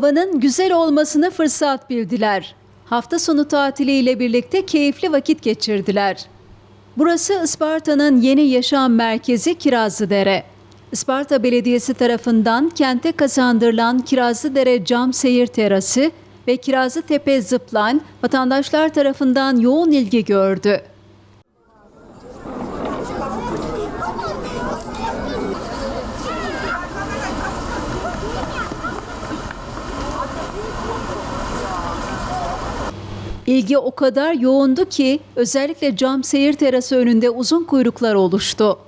Havanın güzel olmasını fırsat bildiler. Hafta sonu tatiliyle birlikte keyifli vakit geçirdiler. Burası Isparta'nın yeni yaşam merkezi Kirazlıdere. Isparta Belediyesi tarafından kente kazandırılan Kirazlıdere Cam Seyir Terası ve Kirazlıtepe Zipline vatandaşlar tarafından yoğun ilgi gördü. İlgi o kadar yoğundu ki özellikle cam seyir terası önünde uzun kuyruklar oluştu.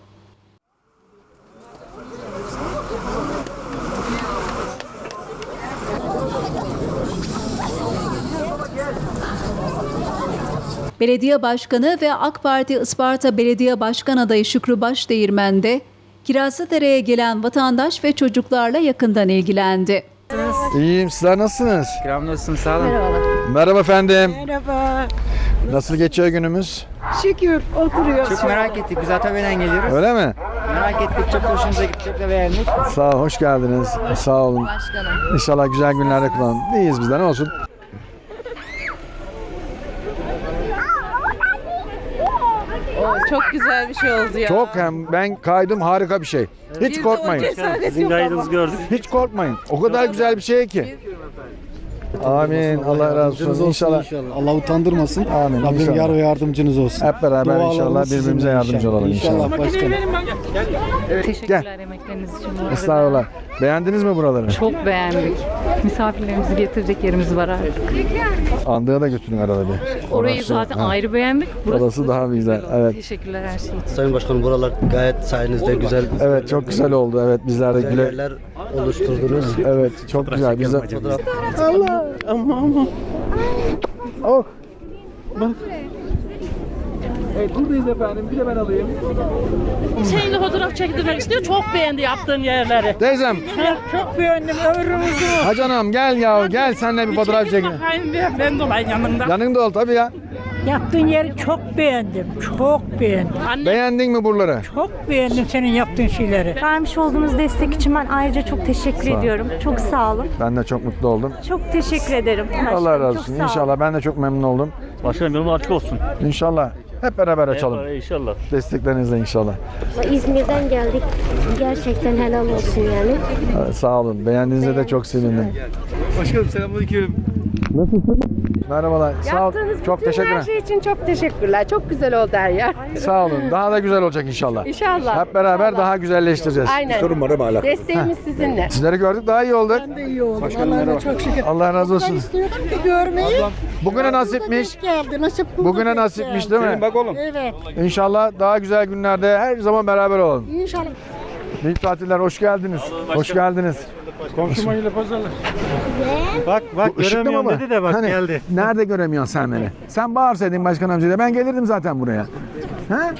Belediye Başkanı ve AK Parti Isparta Belediye Başkan adayı Şükrü Başdeğirmen de Kirazlıdere'ye gelen vatandaş ve çocuklarla yakından ilgilendi. İyiyim sizler nasılsınız? Kiram nasılsın sağ olun. Merhaba efendim. Merhaba. Nasıl geçiyor günümüz? Şükür oturuyoruz. Çok merak ettik. Biz Atabey'den geliyoruz. Öyle mi? Merak ettik. Çok hoşumuza gitti. Çok da beğendik. Sağ ol, hoş geldiniz. Sağ olun. İnşallah güzel günlerde kullanın. İyiyiz bizden ne olsun. Çok güzel bir şey oldu ya. Çok hem ben kaydım harika bir şey. Hiç korkmayın. Sizin Gaydınızı gördük. Hiç korkmayın. O kadar güzel bir şey ki. Amin. Allah razı olsun. İnşallah. inşallah. Allah utandırmasın. Amin, Rabbim inşallah. yar ve yardımcınız olsun. Hep beraber inşallah birbirimize yardımcı olalım inşallah. İnşallah başkanım. Teşekkürler emekleriniz için. bu arada. Estağfurullah. Beğendiniz mi buraları? Çok beğendik. Misafirlerimizi getirecek yerimiz var artık. Andığa da götürün arada bir. Orayı Orası, zaten ha. ayrı beğendik. Burası Orası daha güzel. Evet. Teşekkürler her şey için. Sayın Başkanım buralar gayet sayenizde güzel Evet çok güzel oldu. Evet bizler de güzel güle. yerler oluşturdunuz. Evet çok güzel. Biz de... Fotoğraf Oh. Şeyle fotoğraf çektirmek istiyor. Çok beğendi yaptığın yerleri. Teyzem. Çok beğendim ömrümüzü. Ha canım gel ya gel seninle bir fotoğraf çekin. Bakayım bir ben dolayım yanında. Yanında ol tabii ya. Yaptığın yeri çok beğendim. Çok beğendim. Anne Beğendin mi buraları? Çok beğendim senin yaptığın şeyleri. Vermiş olduğunuz destek için ben ayrıca çok teşekkür Sağ ediyorum. Çok sağ olun. Ben de çok mutlu oldum. Çok teşekkür ederim. Allah razı olsun. İnşallah ben de çok memnun oldum. Başkanım yolun açık olsun. İnşallah hep beraber açalım. İnşallah. Desteklerinizle inşallah. İzmir'den geldik. Gerçekten helal olsun yani. Evet, sağ olun. Beğendiğinize de çok sevindim. Başkanım selamünaleyküm. Nasılsın? Merhabalar. Sağ ol. Çok teşekkür ederim. şey için çok teşekkürler. Çok güzel oldu her yer. Sağ olun. Daha da güzel olacak inşallah. İnşallah. Hep beraber daha güzelleştireceğiz. Aynen. Sorun var mı hala? Desteğimiz sizinle. Sizleri gördük daha iyi olduk. İyi oldu. Allah'ına çok şükür. Allah razı olsun. İstiyordum ki görmeyi. Bugüne nasipmiş. Geldi. Nasip. Bugüne nasipmiş değil mi? Bak oğlum. Evet. İnşallah daha güzel günlerde her zaman beraber olalım. İnşallah. Büyük tatiller hoş geldiniz. Hoş geldiniz. Komşuma ile pazarlar. Bak bak Bu ışıklı göremiyorum mı? dedi de bak Hani, geldi. Nerede göremiyorsun sen beni? Sen bağırsaydın başkan amcayla ben gelirdim zaten buraya. Ha?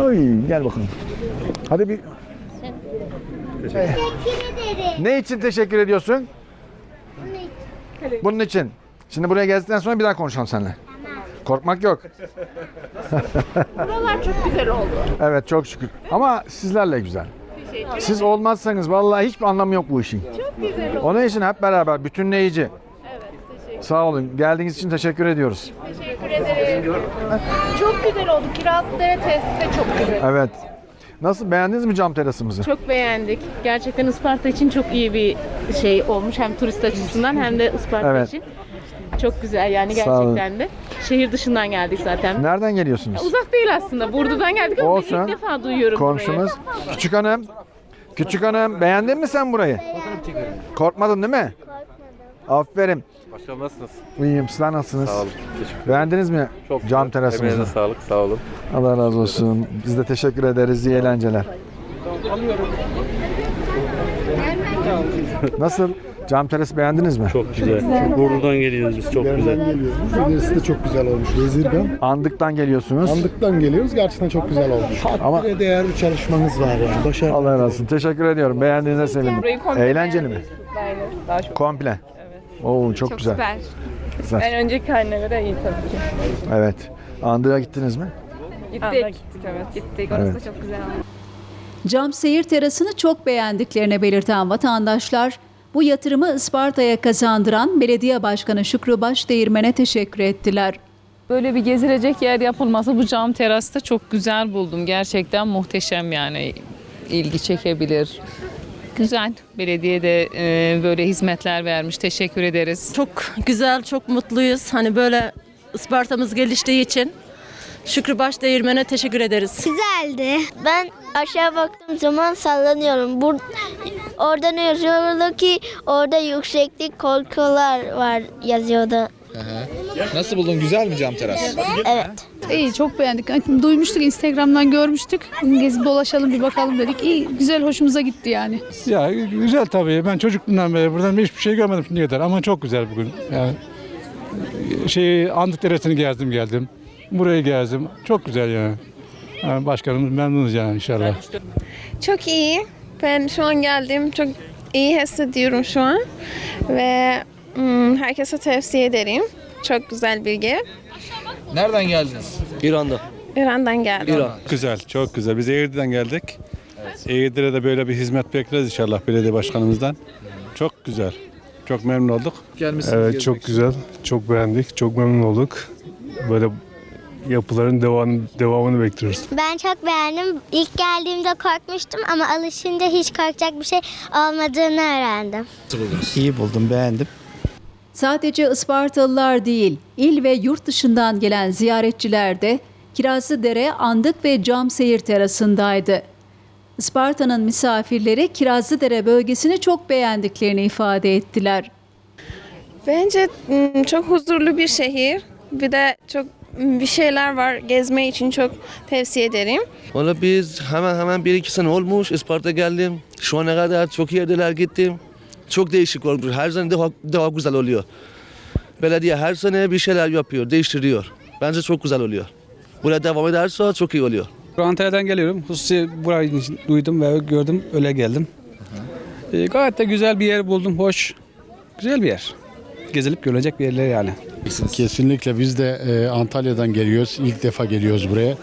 Oy, gel bakalım. Hadi bir... Ne için teşekkür ediyorsun? Bunun için. Şimdi buraya geldikten sonra bir daha konuşalım seninle. Korkmak yok. buralar çok güzel oldu. Evet çok şükür. Ama sizlerle güzel. Siz olmazsanız vallahi hiçbir anlamı yok bu işin. Çok güzel oldu. Onun için hep beraber bütünleyici. Evet, Sağ olun. Geldiğiniz için teşekkür ediyoruz. Teşekkür ederim. Çok güzel oldu. Kirazlıdere testi de çok güzel. Evet. Nasıl beğendiniz mi cam terasımızı? Çok beğendik. Gerçekten Isparta için çok iyi bir şey olmuş. Hem turist açısından hem de Isparta Evet. için. Çok güzel yani gerçekten de. Şehir dışından geldik zaten. Nereden geliyorsunuz? Uzak değil aslında. Burdu'dan geldik ama Olsun. ilk defa duyuyorum Komşumuz. Küçük hanım. Küçük hanım beğendin mi sen burayı? Korkmadın değil mi? Aferin. Başkanım nasılsınız? İyiyim. Sizler nasılsınız? Sağ olun. Teşekkür Beğendiniz mi Çok cam terasımızı? Emeğinize sağlık. Sağ olun. Allah razı olsun. Biz de teşekkür ederiz. İyi eğlenceler. Nasıl? Cam terası beğendiniz mi? Çok güzel. Burdu'dan geliyoruz biz çok güzel. geliyoruz. İlerisi de çok güzel olmuş. Vezir'den. Andıktan geliyorsunuz. Andık'tan geliyoruz. Gerçekten çok güzel olmuş. Ama Takdire değer bir çalışmanız var yani. Başarılı. Allah razı olsun. Teşekkür ediyorum. Beğendiğinize sevindim. Burayı komple Eğlenceli mi? Aynen. Daha çok, Komple. Oo çok, çok güzel. süper. Güzel. En önceki haline göre iyi tabii ki. Evet. Andığa gittiniz mi? Gittik. gittik evet. Gittik. Orası Evet. da çok güzel. Cam seyir terasını çok beğendiklerini belirten vatandaşlar, Bu yatırımı Isparta'ya kazandıran Belediye Başkanı Şükrü Başdeğirmen'e teşekkür ettiler. Böyle bir gezilecek yer yapılması bu cam terasta çok güzel buldum. Gerçekten muhteşem yani ilgi çekebilir. Güzel. Belediye de e, böyle hizmetler vermiş. Teşekkür ederiz. Çok güzel, çok mutluyuz. Hani böyle Isparta'mız geliştiği için Şükrü Başdeğirmen'e teşekkür ederiz. Güzeldi. Ben aşağı baktığım zaman sallanıyorum. Bur orada ne yazıyordu ki orada yükseklik korkular var yazıyordu. Nasıl buldun? Güzel mi cam teras? Evet. İyi çok beğendik. Duymuştuk Instagram'dan görmüştük. Gezip dolaşalım bir bakalım dedik. İyi güzel hoşumuza gitti yani. Ya güzel tabii. Ben çocukluğumdan beri buradan hiçbir şey görmedim şimdiye kadar ama çok güzel bugün. Yani şey Andık Deresi'ni gezdim geldim. Burayı gezdim. Çok güzel yani. yani başkanımız memnunuz yani inşallah. Çok iyi. Ben şu an geldim. Çok iyi hissediyorum şu an. Ve hmm, herkese tavsiye ederim. Çok güzel bilgi. Nereden geldiniz? İran'da. İran'dan geldim. İran. Güzel, çok güzel. Biz Eğirdir'den geldik. Eğirdir'e de böyle bir hizmet bekleriz inşallah belediye başkanımızdan. Çok güzel. Çok memnun olduk. Gelmişsiniz. Evet çok için. güzel. Çok beğendik. Çok memnun olduk. Böyle yapıların devam, devamını bekliyoruz. Ben çok beğendim. İlk geldiğimde korkmuştum ama alışınca hiç korkacak bir şey olmadığını öğrendim. Nasıl buldunuz? İyi buldum, beğendim. Sadece Ispartalılar değil, il ve yurt dışından gelen ziyaretçiler de Kirazlıdere Andık ve Cam Seyir terasındaydı. Isparta'nın misafirleri Kirazlıdere bölgesini çok beğendiklerini ifade ettiler. Bence hmm, çok huzurlu bir şehir. Bir de çok hmm, bir şeyler var. Gezme için çok tavsiye ederim. Valla biz hemen hemen bir iki sene olmuş Isparta geldim. Şu ana kadar çok yerdeler gittim. Çok değişik olmuş. Her sene daha, daha güzel oluyor. Belediye her sene bir şeyler yapıyor, değiştiriyor. Bence çok güzel oluyor. Buraya devam ederse çok iyi oluyor. Antalya'dan geliyorum. Hususi burayı duydum ve gördüm. Öyle geldim. Ee, gayet de güzel bir yer buldum. Hoş. Güzel bir yer. Gezilip görülecek bir yerler yani. Kesinlikle biz de e, Antalya'dan geliyoruz. İlk defa geliyoruz buraya.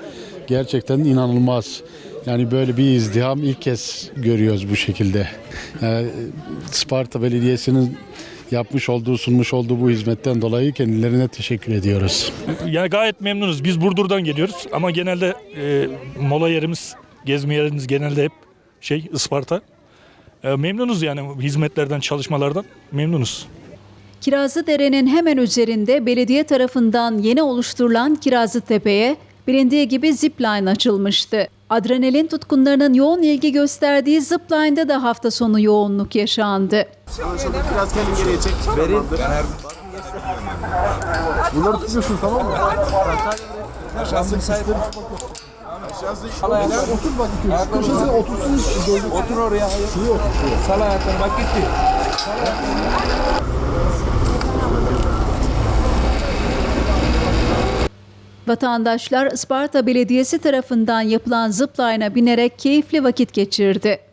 Gerçekten inanılmaz. Yani böyle bir izdiham ilk kez görüyoruz bu şekilde. Yani, Sparta Belediyesi'nin yapmış olduğu, sunmuş olduğu bu hizmetten dolayı kendilerine teşekkür ediyoruz. Yani gayet memnunuz. Biz Burdur'dan geliyoruz ama genelde e, mola yerimiz, gezme yerimiz genelde hep şey Isparta. E, memnunuz yani hizmetlerden, çalışmalardan memnunuz. Kirazlıdere'nin hemen üzerinde belediye tarafından yeni oluşturulan Kirazlıtepe'ye bilindiği gibi zipline açılmıştı. Adrenalin tutkunlarının yoğun ilgi gösterdiği zipline'da da hafta sonu yoğunluk yaşandı. Bunları tutuyorsun tamam mı? Otur bak. Köşesine otursun. Otur oraya. Sal ayaklarını bak gitti. Vatandaşlar Isparta Belediyesi tarafından yapılan zipline'a binerek keyifli vakit geçirdi.